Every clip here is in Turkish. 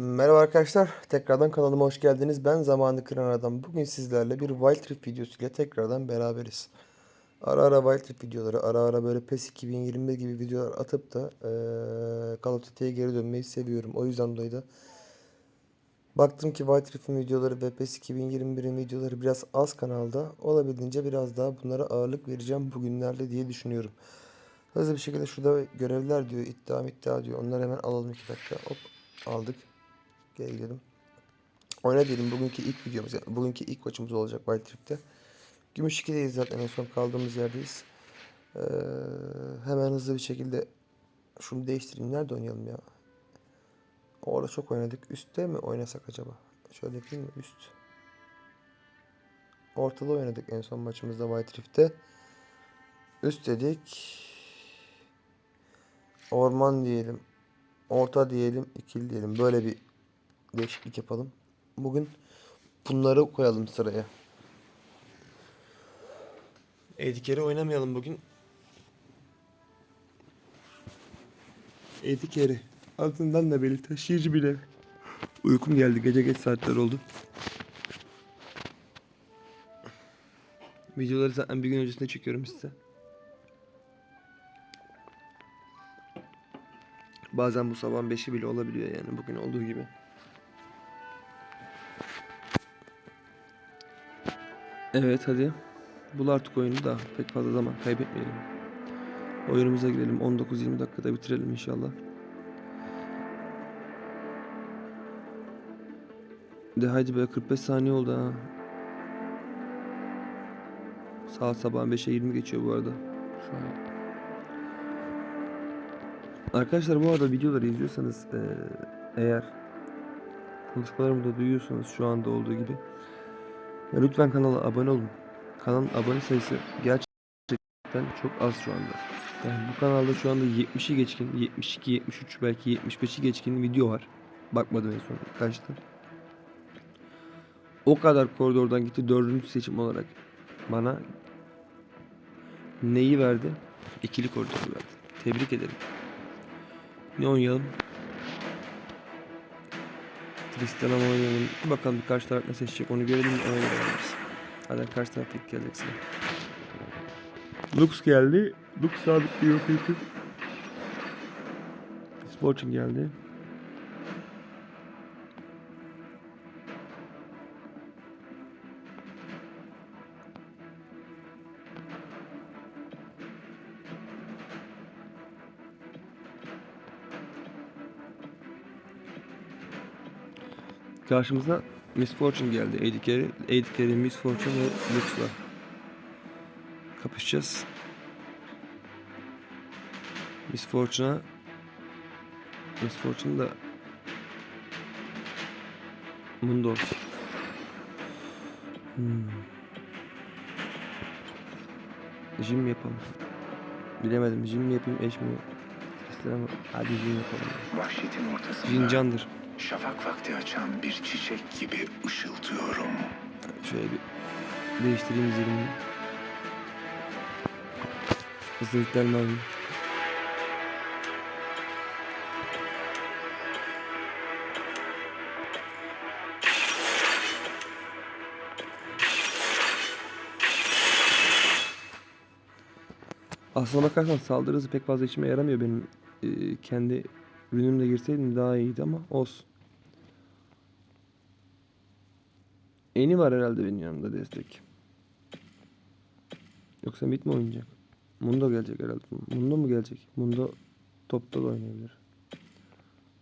Merhaba arkadaşlar, tekrardan kanalıma hoş geldiniz. Ben Zamanı Kıran Adam. Bugün sizlerle bir Wild Rift videosuyla tekrardan beraberiz. Ara ara Wild Rift videoları, ara ara böyle PES 2021 gibi videolar atıp da eee Call of Duty'ye geri dönmeyi seviyorum. O yüzden dolayı da baktım ki Wild Rift'in videoları ve PES 2021'in videoları biraz az kanalda. Olabildiğince biraz daha bunlara ağırlık vereceğim bugünlerde diye düşünüyorum. Hızlı bir şekilde şurada görevler diyor, iddia iddia diyor. Onları hemen alalım 2 dakika. Hop aldık. Geri gidelim. Oyna diyelim bugünkü ilk videomuz, yani bugünkü ilk maçımız olacak White Rift'te. Gümüş 2'deyiz zaten en son kaldığımız yerdeyiz. Ee, hemen hızlı bir şekilde şunu değiştireyim. Nerede oynayalım ya? Orada çok oynadık. Üstte mi oynasak acaba? Şöyle yapayım mı? Üst. Ortada oynadık en son maçımızda White Rift'te. Üst dedik. Orman diyelim. Orta diyelim. ikili diyelim. Böyle bir değişiklik yapalım. Bugün bunları koyalım sıraya. Edikeri oynamayalım bugün. Edikeri. Altından da belli taşıyıcı bile. Uykum geldi. Gece geç saatler oldu. Videoları zaten bir gün öncesinde çekiyorum size. Bazen bu sabahın 5'i bile olabiliyor yani bugün olduğu gibi. Evet hadi. Bul artık oyunu da pek fazla zaman kaybetmeyelim. Oyunumuza girelim. 19-20 dakikada bitirelim inşallah. De haydi be 45 saniye oldu ha. Saat sabahın 5'e 20 geçiyor bu arada. Şu an. Arkadaşlar bu arada videoları izliyorsanız eğer konuşmalarımı da duyuyorsanız şu anda olduğu gibi ya lütfen kanala abone olun. Kanalın abone sayısı gerçekten çok az şu anda. Yani bu kanalda şu anda 70'i geçkin, 72, 73 belki 75'i geçkin video var. Bakmadım en son kaçtı. O kadar koridordan gitti dördüncü seçim olarak bana neyi verdi? İkili koridoru verdi. Tebrik ederim. Ne oynayalım? Tristan'a mı oynayalım? Bir bakalım bir karşı taraf ne seçecek onu görelim göre oynarız. Hadi karşı taraf tek gelecek sıra. Lux geldi. Lux sabitliyor peki. Sporting geldi. Karşımıza Miss Fortune geldi. Eddie Carey, Eddie Carey, Miss Fortune ve Lux'la kapışacağız. Miss Fortune'a Miss Fortune da Mundo. Hmm. Jim mi yapalım? Bilemedim. Jim mi yapayım, eş mi? Mı? Hadi Jim yapalım. Vahşetin ortasında Jincandır. Şafak vakti açan bir çiçek gibi ışıltıyorum. Şöyle bir değiştireyim üzerimi. Özelliklerini alayım. Aslına bakarsan saldırı hızı pek fazla işime yaramıyor benim. Ee, kendi ürünümle girseydim daha iyiydi ama olsun. Eni var herhalde benim yanımda destek. Yoksa mid mi oynayacak? Mundo gelecek herhalde. Mundo mu gelecek? Mundo topta da oynayabilir.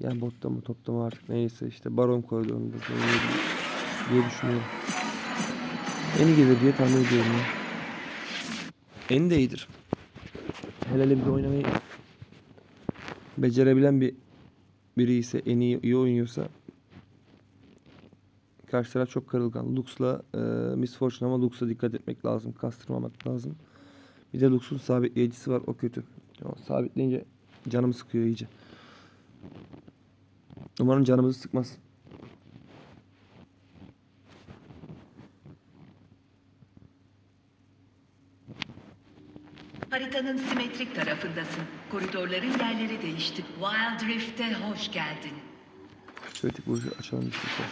Yani botta mı topta mı artık neyse işte Baron koridorunda oynayabilir diye düşünüyorum. Eni gelir diye tahmin ediyorum ya. Eni de iyidir. Hele hele bir de oynamayı becerebilen bir biri ise en iyi, iyi oynuyorsa Karşı taraf çok kırılgan. Lux'la e, Miss Fortune ama Lux'a dikkat etmek lazım. Kastırmamak lazım. Bir de Lux'un sabitleyicisi var. O kötü. O sabitleyince canımı sıkıyor iyice. Umarım canımızı sıkmaz. Simetrik tarafındasın. Koridorların yerleri değişti. Wild Rift'e hoş geldin. Kritik vuruşu açalım istiyorsan.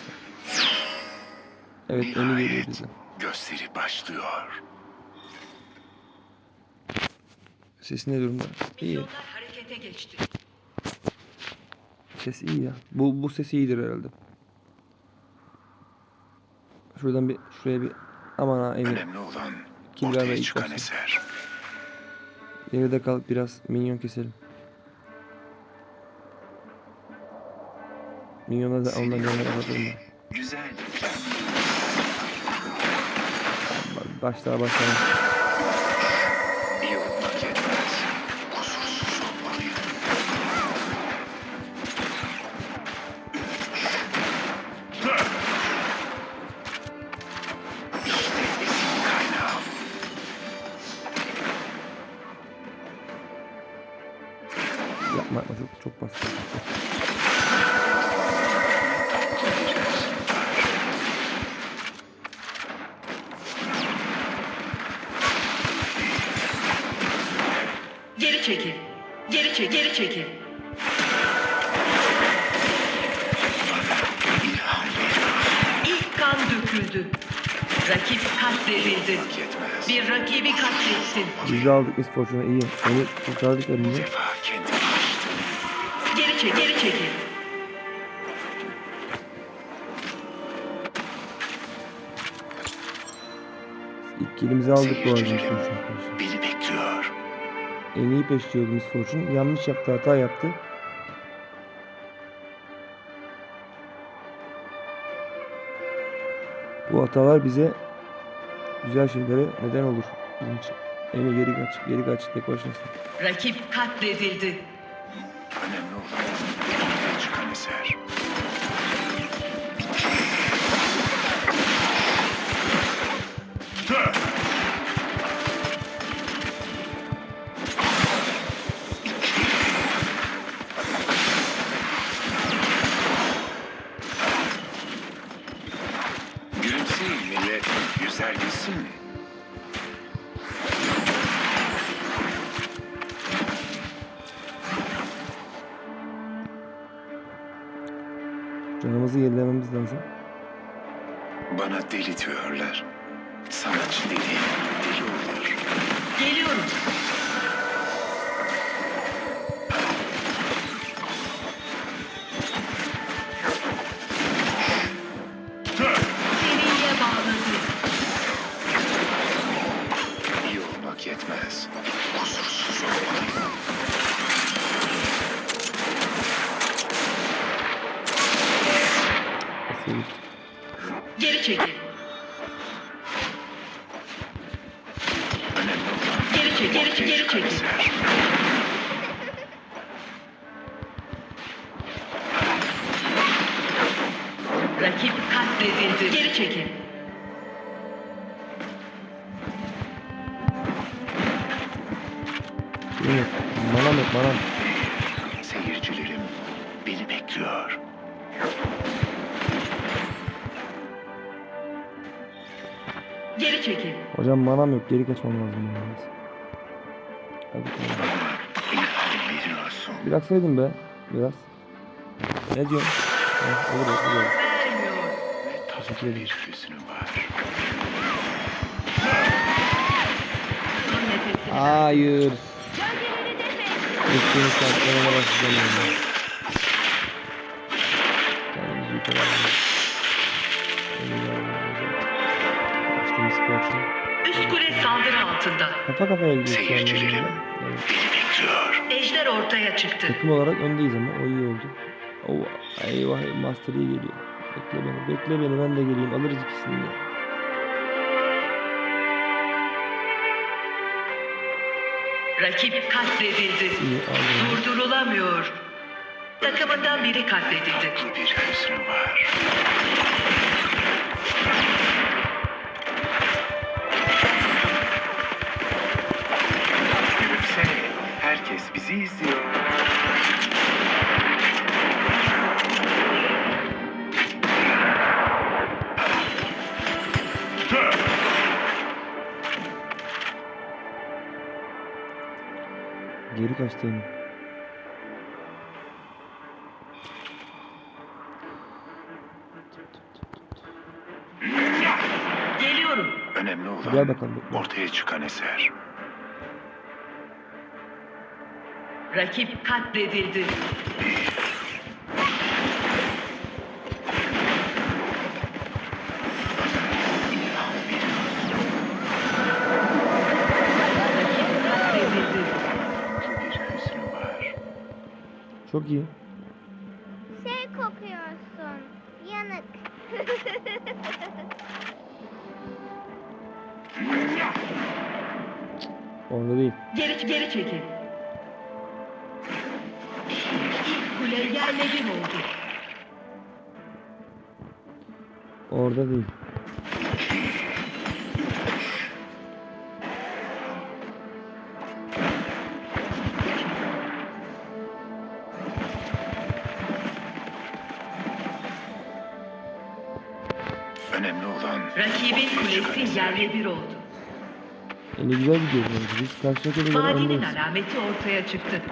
Evet önü geliyor bize. gösteri başlıyor. Sesi ne durumda? İyi. Milyonlar harekete geçti. Ses iyi ya. Bu bu ses iyidir herhalde. Şuradan bir şuraya bir aman ha emin. Önemli olan Kim ortaya çıkan eser. Geride kalıp biraz minyon keselim. Minyonlar da ondan kapatalım. da. Güzel. Başlığa başlayalım. Döküldü. Rakip katledildi. Bir rakibi katlettin. Biz de aldık Fortune'u iyi. Onu kurtardık aştım. Geri çek, geri çekil. İlk kilimizi aldık bu arada beni bekliyor. En iyi peşliyordu Miss Fortune. Yanlış yaptı hata yaptı. Hatalar bize güzel şeylere neden olur bizim için. Eni geri kaç, geri kaç, tek başınasın. Rakip katledildi. Önemli olan çıkan eser. Gülümseyin Canımızı yenilememiz lazım. Bana deli diyorlar. Sanatçı deli, deli olur. Geliyorum. Aferin. Geri çekil. Geri çek, geri çek, ortaya geri çekil. Geri çekil. Hocam manam yok. Geri kaçmam lazım. Hadi bakalım. Bana ilham veriyorsun. Bir aksaydın be. Biraz. Ne diyorsun? Ha, olur olur. olur. Nefesini ver. Hayır. Ettiğiniz şartlarına başlayacağım yani. Kendimizi yukarı Baştığımız saldırı altında. Kafa kafaya anda. Seyircilerim. Evet. Beni bekliyor. Ejder ortaya çıktı. Takım olarak öndeyiz ama o iyi oldu. Oh, eyvah Master iyi geliyor. Bekle beni, bekle beni ben de geleyim. Alırız ikisini de. Rakip katledildi. İyi. Durdurulamıyor. Takımından biri katledildi. Tatlı bir hüznü var. Herkes bizi izliyor. Geri kaçtım. Geliyorum. Önemli olan Gel bakalım. ortaya çıkan eser. Rakip katledildi. Çok iyi. Şey kokuyorsun. Yanık. Orada değil. Geri geri çekil. Bir oldu. Orada değil. Önemli olan Rakibin kulesi yerle bir oldu. Yani güzel bir görünüyor. Biz karşıdaki kadar Vadinin alameti ortaya çıktı.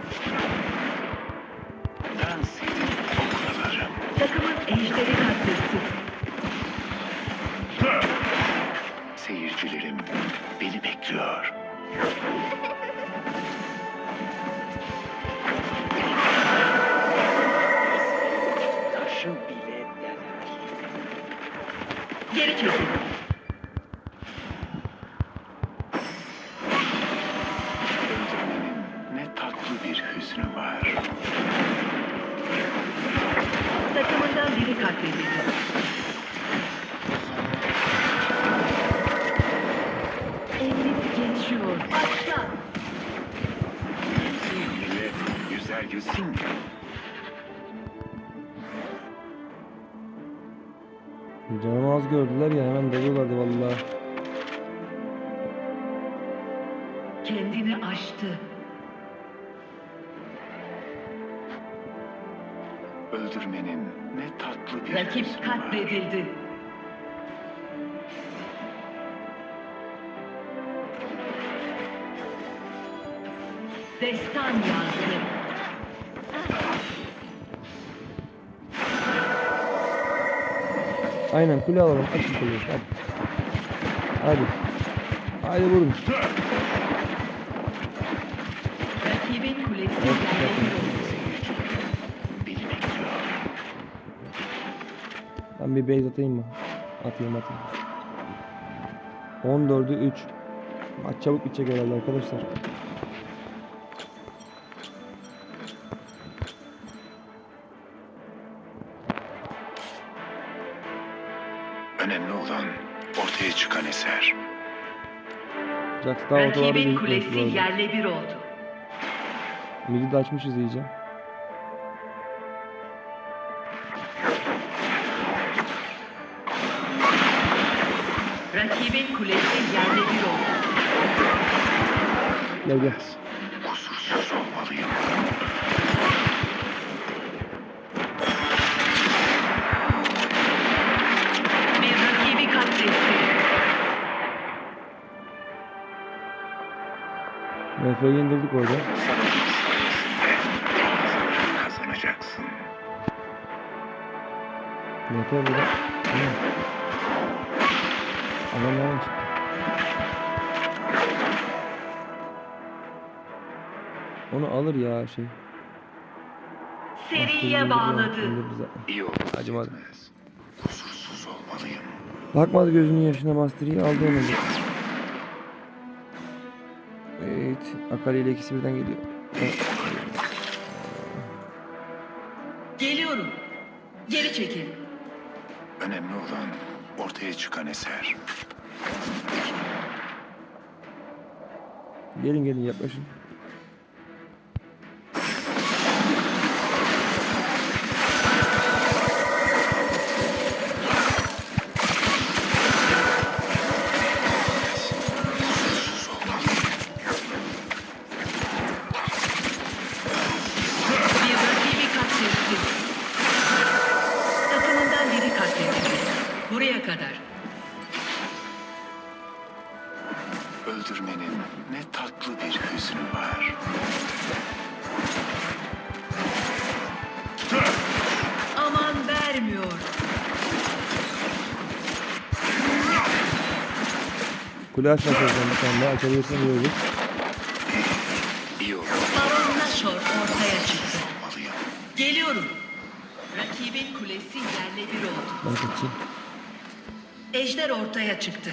Geri çekil. Canımı az gördüler ya hemen dalıyorlardı vallahi. Kendini aştı. Öldürmenin ne tatlı bir Rakip katledildi. Destan yazdı. Aynen kule alalım. Açın kuleyi. Hadi. Hadi. Hadi vurun. Rakibin kulesi bekliyor. Ben bir base atayım mı? Atayım atayım. 14'ü 3. Maç çabuk bitecek herhalde arkadaşlar. Jax daha Rakibin kulesi yerle bir oldu. Midi de açmışız iyice. Rakibin kulesi yerle bir oldu. Gel gel. MF'yi indirdik orada. Kazanacaksın. MF burada. Adam nereden çıktı? Onu alır ya şey. Seriye bağladı. İyi oldu. Acımadı. Kusursuz olmalıyım. Bakmadı gözünün yaşına Master'ı aldı onu. Akali ile ikisi birden geliyor. Geliyorum. Geri çekil. Önemli olan ortaya çıkan eser. Gelin gelin yaklaşın. Var. Aman vermiyor. Kule açmak çalışacağım bir tane daha. Açabilirsen iyi olur. İyi olur. Baron Nashor ortaya çıktı. Olmalıyım. Geliyorum. Rakibin kulesi yerle bir oldu. Ben kaçayım. Ejder ortaya çıktı.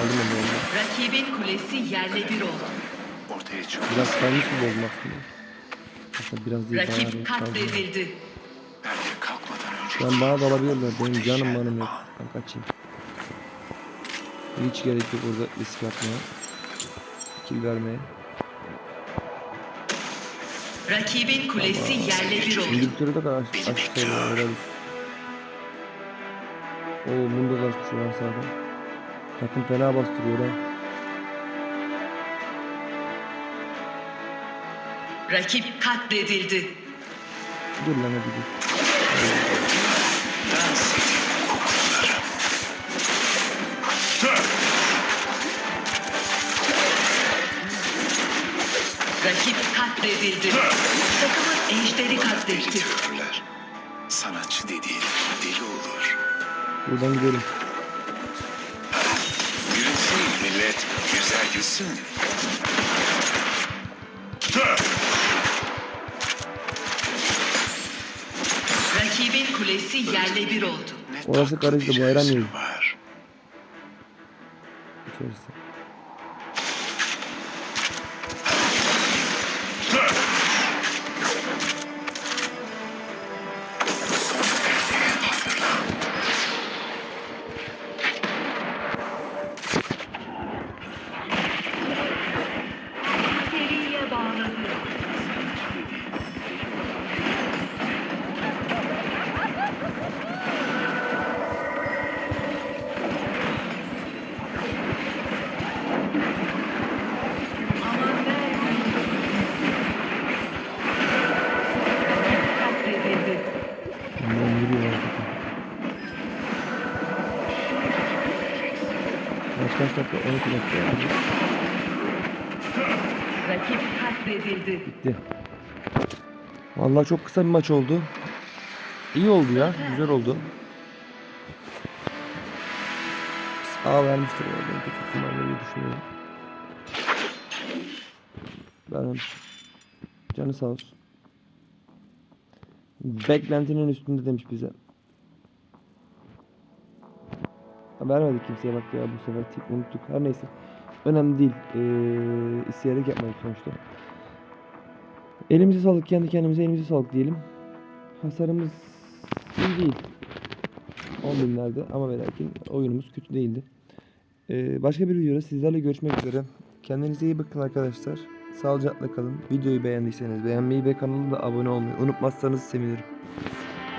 Aldım onu. Rakibin kulesi yerle bir oldu. Ortaya çık. Biraz kalmış mı bozdum aslında? Aslında biraz değil. bayağı Rakip kaldı. katledildi. Belki kalkmadan önce an bana da alabilirler. Benim canım manım yok. an. Ben kaçayım. Hiç gerek yok orada risk atmaya. Kill vermeye. Rakibin kulesi yerle bir oldu. İngiltere'de de kadar aç, helal olsun. Oo bunda da açmış şu sağda. Takım fena bastırıyor ha. Rakip katledildi. Dur lan hadi dur. Rakip katledildi. Takımın ejderi katletti. tüyürler. Sanatçı dediğin deli olur. Buradan gidelim. Güzel gülsün. Rakibin kulesi yerle bir oldu. Ne Orası tatlı karıştı, bir bayram hüznü yeri. var. İçerisi. Dakika? 12 dakika. Rakip katledildi. Bitti. Vallahi çok kısa bir maç oldu. İyi oldu ya. Güzel oldu. A vermiştir ya. Ben kötü diye düşünüyorum. Vermemiş. Canı sağ olsun. Beklentinin üstünde demiş bize. Ha, Vermedik kimseye bak ya bu sefer tip unuttuk. Her neyse. Önemli değil. Ee, isteyerek yapmadık sonuçta. Elimize sağlık kendi kendimize elimize sağlık diyelim. Hasarımız iyi değil. 10 binlerde ama ve lakin oyunumuz kötü değildi. Ee, başka bir videoda sizlerle görüşmek üzere. Kendinize iyi bakın arkadaşlar. Sağlıcakla kalın. Videoyu beğendiyseniz beğenmeyi ve kanala da abone olmayı unutmazsanız sevinirim.